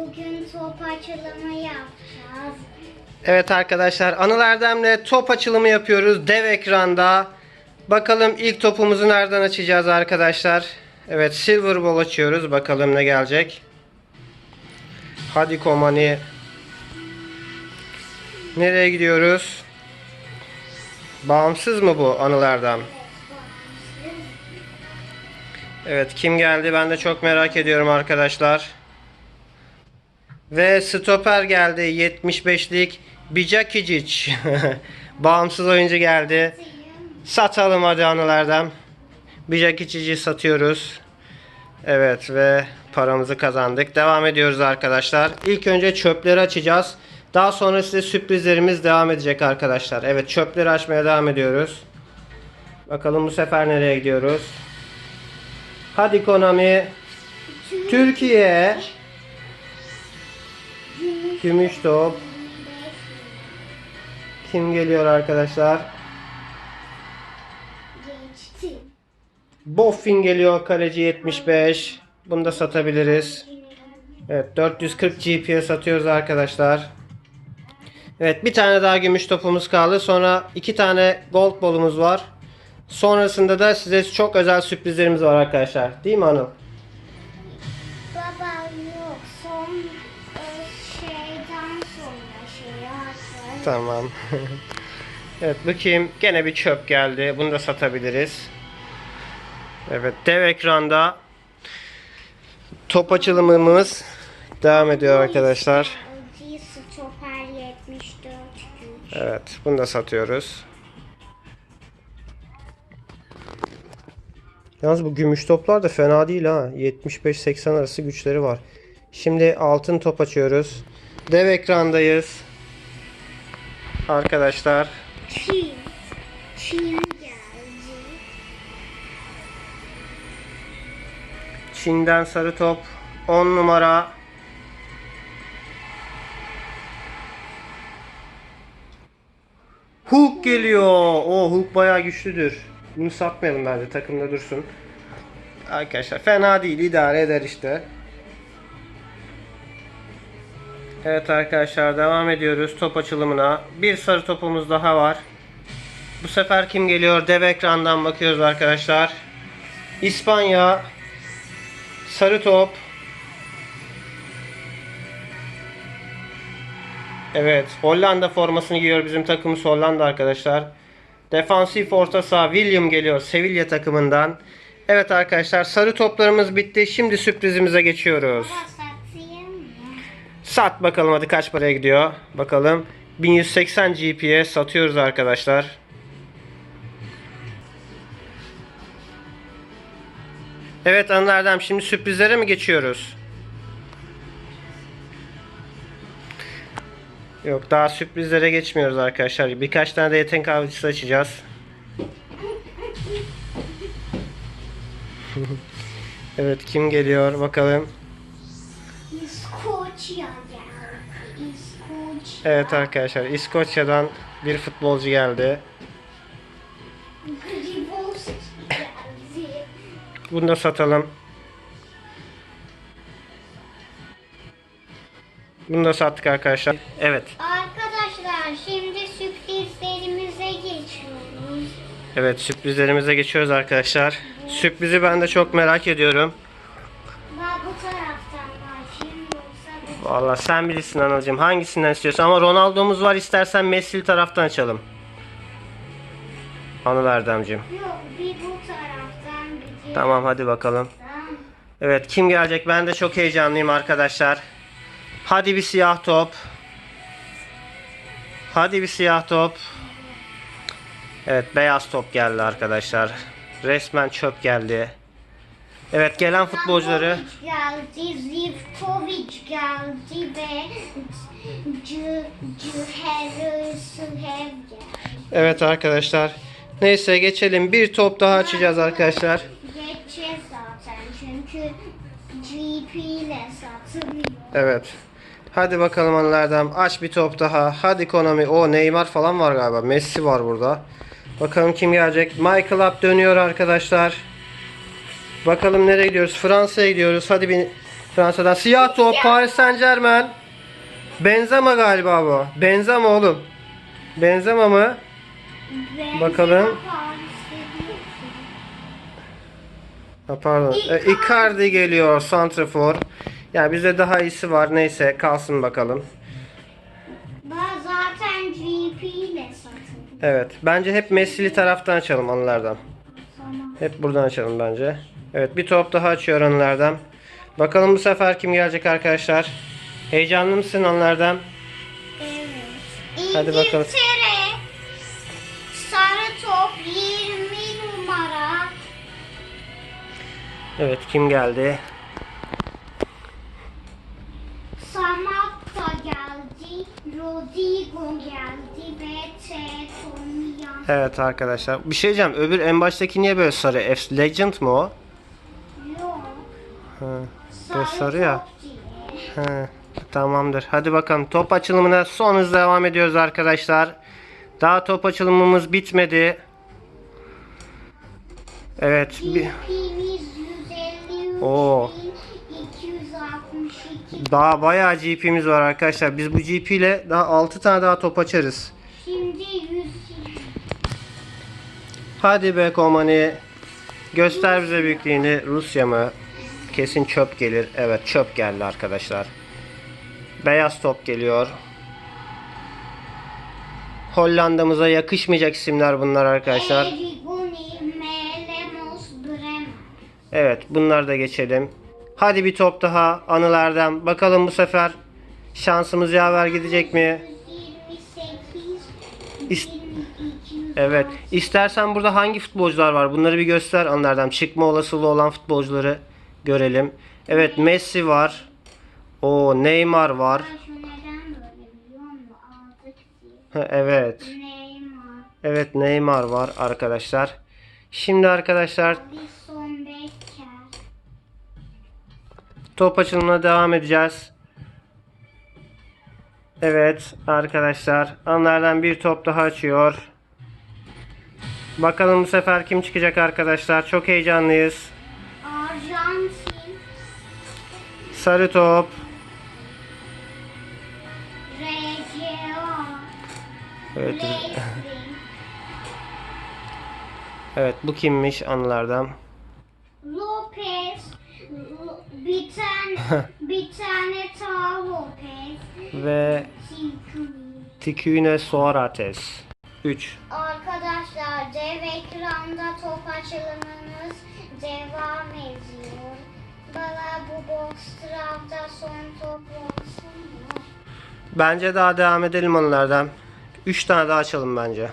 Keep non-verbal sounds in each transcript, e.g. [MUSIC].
Bugün top açılımı yapacağız. Evet arkadaşlar Anıl Erdem'le top açılımı yapıyoruz dev ekranda. Bakalım ilk topumuzu nereden açacağız arkadaşlar. Evet Silver Ball açıyoruz. Bakalım ne gelecek. Hadi Komani. Nereye gidiyoruz? Bağımsız mı bu Anıl Erdem? Evet kim geldi ben de çok merak ediyorum arkadaşlar. Ve stoper geldi 75'lik Bijakicic. [LAUGHS] Bağımsız oyuncu geldi. Satalım hadi anılardan. Bijakicic'i satıyoruz. Evet ve paramızı kazandık. Devam ediyoruz arkadaşlar. İlk önce çöpleri açacağız. Daha sonra size sürprizlerimiz devam edecek arkadaşlar. Evet çöpleri açmaya devam ediyoruz. Bakalım bu sefer nereye gidiyoruz? Hadi Konami. Türkiye. Gümüş top. Kim geliyor arkadaşlar? Geçti. Boffin geliyor kaleci 75. Bunu da satabiliriz. Evet 440 GP'ye satıyoruz arkadaşlar. Evet bir tane daha gümüş topumuz kaldı. Sonra iki tane gold bolumuz var. Sonrasında da size çok özel sürprizlerimiz var arkadaşlar. Değil mi Anıl? Tamam. [LAUGHS] evet bakayım gene bir çöp geldi. Bunu da satabiliriz. Evet dev ekranda top açılımımız devam ediyor arkadaşlar. LG Stoper 74 güç. Evet bunu da satıyoruz. Yalnız bu gümüş toplar da fena değil ha. 75-80 arası güçleri var. Şimdi altın top açıyoruz. Dev ekrandayız. Arkadaşlar. Çin. Çin geldi. Çin'den sarı top 10 numara. Hulk geliyor. O Hulk bayağı güçlüdür. Bunu satmayalım bence takımda dursun. Arkadaşlar fena değil idare eder işte. Evet arkadaşlar devam ediyoruz top açılımına. Bir sarı topumuz daha var. Bu sefer kim geliyor? Dev ekrandan bakıyoruz arkadaşlar. İspanya Sarı top. Evet. Hollanda formasını giyiyor bizim takımımız Hollanda arkadaşlar. Defansif orta saha William geliyor Sevilla takımından. Evet arkadaşlar sarı toplarımız bitti. Şimdi sürprizimize geçiyoruz. Sat bakalım hadi kaç paraya gidiyor. Bakalım. 1180 GP'ye satıyoruz arkadaşlar. Evet Anıl Erdem şimdi sürprizlere mi geçiyoruz? Yok daha sürprizlere geçmiyoruz arkadaşlar. Birkaç tane de yetenek avcısı açacağız. [LAUGHS] evet kim geliyor bakalım. Evet arkadaşlar İskoçya'dan bir futbolcu geldi. Bunu da satalım. Bunu da sattık arkadaşlar. Evet. Arkadaşlar şimdi sürprizlerimize geçiyoruz. Evet sürprizlerimize geçiyoruz arkadaşlar. Sürprizi ben de çok merak ediyorum. Ben bu taraftan başlayayım Vallahi sen bilirsin anacığım hangisinden istiyorsan ama Ronaldo'muz var istersen Messi'li taraftan açalım. Anıl Erdemciğim. Yok bir bu taraftan bir Tamam hadi bakalım. Evet kim gelecek? Ben de çok heyecanlıyım arkadaşlar. Hadi bir siyah top. Hadi bir siyah top. Evet beyaz top geldi arkadaşlar. Resmen çöp geldi. Evet gelen futbolcuları geldi, Zivkovic geldi ve geldi. Evet arkadaşlar. Neyse geçelim. Bir top daha açacağız arkadaşlar. Geçeceğiz zaten çünkü GP ile satılıyor. Evet. Hadi bakalım anılardan. Aç bir top daha. Hadi Konami. O Neymar falan var galiba. Messi var burada. Bakalım kim gelecek. Michael Up dönüyor arkadaşlar. Bakalım nereye gidiyoruz? Fransa'ya gidiyoruz. Hadi bir Fransa'dan siyah top Paris Saint Germain. Benzema galiba bu. Benzema oğlum. Benzema mı? Benzema Bakalım. Ha, pardon. E, Icardi geliyor Santrafor. Yani bizde daha iyisi var. Neyse kalsın bakalım. Ben zaten GP ile. Evet. Bence hep Messi'li taraftan açalım anılardan. Hep buradan açalım bence. Evet bir top daha açıyor anılardan. Bakalım bu sefer kim gelecek arkadaşlar. Heyecanlı mısın anılardan? Evet. Hadi bakalım. İngiltere. Sarı top 20 numara. Evet kim geldi? Samatta geldi. Rodrigo geldi ve Tetonyan. Evet arkadaşlar. Bir şey diyeceğim. Öbür en baştaki niye böyle sarı? F Legend mı o? Böyle sarı ya. Ha, tamamdır. Hadi bakalım. Top açılımına son hızla devam ediyoruz arkadaşlar. Daha top açılımımız bitmedi. Evet. Bir, GP'miz 153 Oo. 262. daha bayağı GP'miz var arkadaşlar. Biz bu GP ile daha 6 tane daha top açarız. Şimdi 100. Hadi be Komani. Göster bize büyüklüğünü. Rusya mı? Kesin çöp gelir. Evet çöp geldi arkadaşlar. Beyaz top geliyor. Hollanda'mıza yakışmayacak isimler bunlar arkadaşlar. Evet bunlar da geçelim. Hadi bir top daha anılardan. Bakalım bu sefer şansımız yaver gidecek mi? 128, İst- 1200. Evet. İstersen burada hangi futbolcular var? Bunları bir göster anılardan. Çıkma olasılığı olan futbolcuları görelim. Evet Messi var. O Neymar var. Evet. Evet Neymar var arkadaşlar. Şimdi arkadaşlar top açılımına devam edeceğiz. Evet arkadaşlar anlardan bir top daha açıyor. Bakalım bu sefer kim çıkacak arkadaşlar. Çok heyecanlıyız. Sarı top. Evet. Evet bu kimmiş anılardan. Lopez, Lo- bir tane, [LAUGHS] bir tane daha Lopez, Ve Tikuni. Tiküne Soares. 3. Arkadaşlar dev ekranda top açılımınız Bence daha devam edelim onlardan. 3 tane daha açalım bence.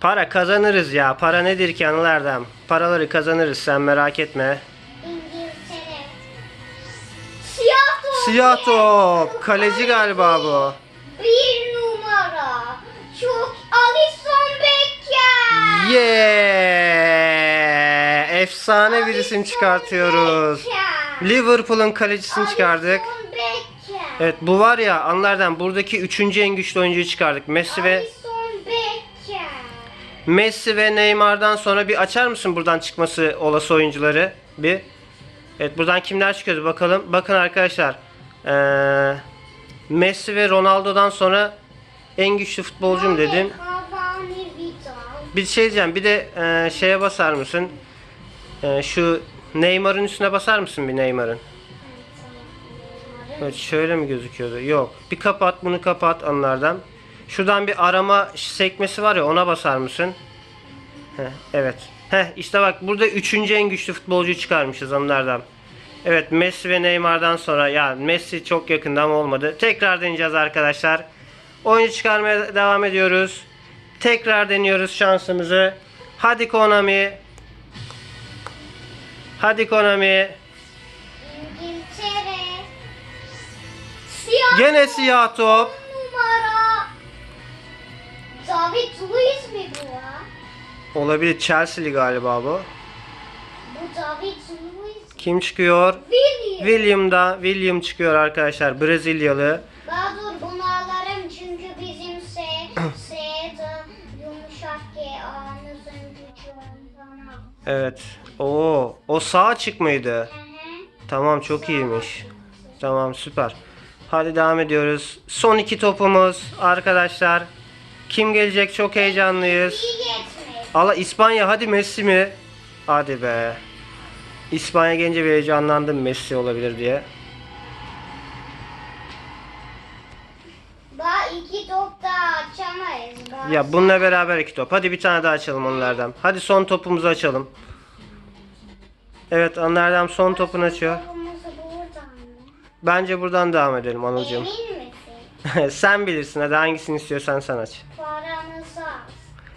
Para kazanırız ya. Para nedir ki anılardan? Paraları kazanırız sen merak etme. İngiltere. Siyah top. Siyah top. Kaleci galiba bu. Bir numara. Çok Alisson Becker. Yeah! Efsane bir isim çıkartıyoruz. Liverpool'un kalecisini çıkardık. Evet bu var ya anlardan buradaki üçüncü en güçlü oyuncuyu çıkardık. Messi ve. Messi ve Neymar'dan sonra bir açar mısın buradan çıkması olası oyuncuları? Bir. Evet buradan kimler çıkıyordu bakalım. Bakın arkadaşlar. Ee, Messi ve Ronaldo'dan sonra en güçlü futbolcum dedim. Bir şey diyeceğim. Bir de ee, şeye basar mısın? Ee, şu Neymar'ın üstüne basar mısın bir Neymar'ın? Evet şöyle mi gözüküyordu? Yok. Bir kapat bunu kapat anlardan. Şuradan bir arama sekmesi var ya ona basar mısın? Heh, evet. Heh, işte bak burada üçüncü en güçlü futbolcuyu çıkarmışız onlardan. Evet Messi ve Neymar'dan sonra ya Messi çok yakında ama olmadı. Tekrar deneyeceğiz arkadaşlar. Oyuncu çıkarmaya devam ediyoruz. Tekrar deniyoruz şansımızı. Hadi Konami. Hadi Konami. İngiltere. Siyah Gene siyah top. numara. David Luiz mi bu ya? Olabilir Chelsea'li galiba bu. Bu David Luiz. Kim çıkıyor? William. William'da William çıkıyor arkadaşlar. Brezilyalı. Daha dur bunu alırım çünkü bizim S, S'de yumuşak G A'nızın gücü ondan. Evet. Oo, o sağ açık mıydı? Tamam çok iyiymiş. Tamam süper. Hadi devam ediyoruz. Son iki topumuz arkadaşlar. Kim gelecek çok heyecanlıyız. Allah İspanya hadi Messi mi? Hadi be. İspanya gelince bir heyecanlandım Messi olabilir diye. Daha iki top daha açamayız. Daha Ya bununla beraber iki top. Hadi bir tane daha açalım onlardan. Hadi son topumuzu açalım. Evet onlardan son topunu açıyor. Bence buradan devam edelim Anılcığım. [LAUGHS] Sen bilirsin hadi hangisini istiyorsan sen aç. Paramız az.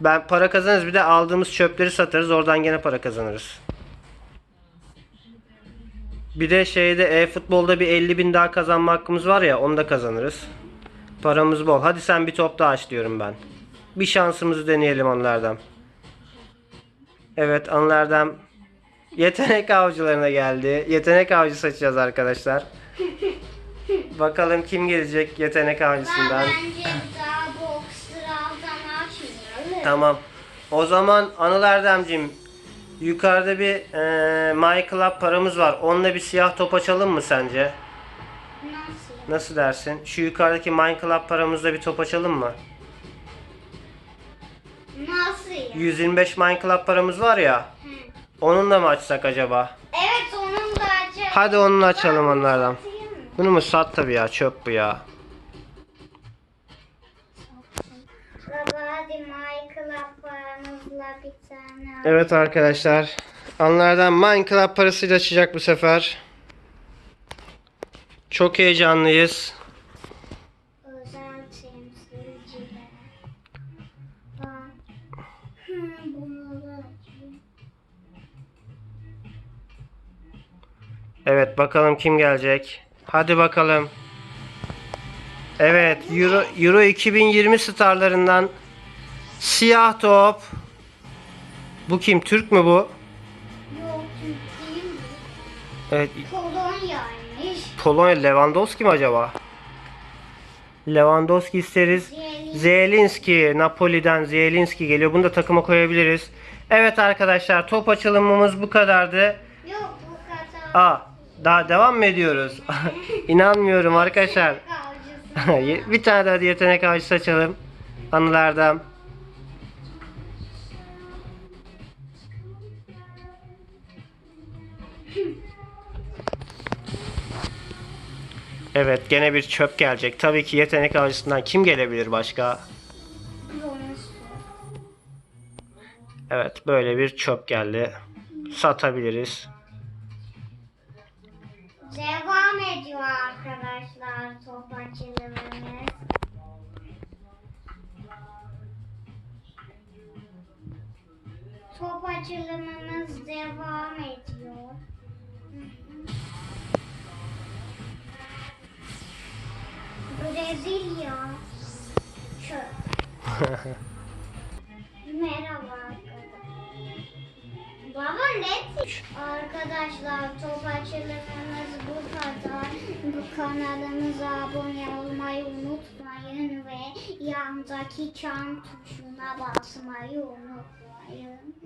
Ben para kazanırız bir de aldığımız çöpleri satarız oradan gene para kazanırız. Bir de şeyde e-futbolda bir 50 bin daha kazanma hakkımız var ya onu da kazanırız. Paramız bol. Hadi sen bir top daha aç diyorum ben. Bir şansımızı deneyelim onlardan. Evet onlardan yetenek avcılarına geldi. Yetenek avcısı açacağız arkadaşlar. Bakalım kim gelecek yetenek avcısından. bence daha. Tamam. O zaman Anıl Erdemciğim yukarıda bir e, My Club paramız var. Onunla bir siyah top açalım mı sence? Nasıl? Nasıl dersin? Şu yukarıdaki My Club paramızla bir top açalım mı? Nasıl ya? 125 My Club paramız var ya. Hı. Onunla mı açsak acaba? Evet onun da açalım. Hadi onunla açalım onlardan. Bunu mu sat tabii ya çöp bu ya. Baba hadi Michael'a paramızla bir tane al. Evet arkadaşlar. Anlardan Minecraft parasıyla açacak bu sefer. Çok heyecanlıyız. Evet bakalım kim gelecek. Hadi bakalım. Evet Euro, Euro 2020 starlarından siyah top. Bu kim? Türk mü bu? Yok Türk değil mi? Evet Polonya'ymış. Polonya Lewandowski mi acaba? Lewandowski isteriz. Zielinski. Napoli'den Zielinski geliyor. Bunu da takıma koyabiliriz. Evet arkadaşlar top açılımımız bu kadardı. Yok bu kadar. Aa, daha devam mı ediyoruz? [LAUGHS] İnanmıyorum arkadaşlar. [LAUGHS] Bir tane daha yetenek avcısı açalım. Anılardan. Evet gene bir çöp gelecek. Tabii ki yetenek avcısından kim gelebilir başka? Evet böyle bir çöp geldi. Satabiliriz. Devam ediyor arkadaşlar top açılımımız. Top açılımımız devam ediyor. Brezilya. Çöp. [LAUGHS] Merhaba. Baba ne? Arkadaşlar top açılımımız bu kadar. Bu kanalımıza abone olmayı unutmayın ve yandaki çan tuşuna basmayı unutmayın.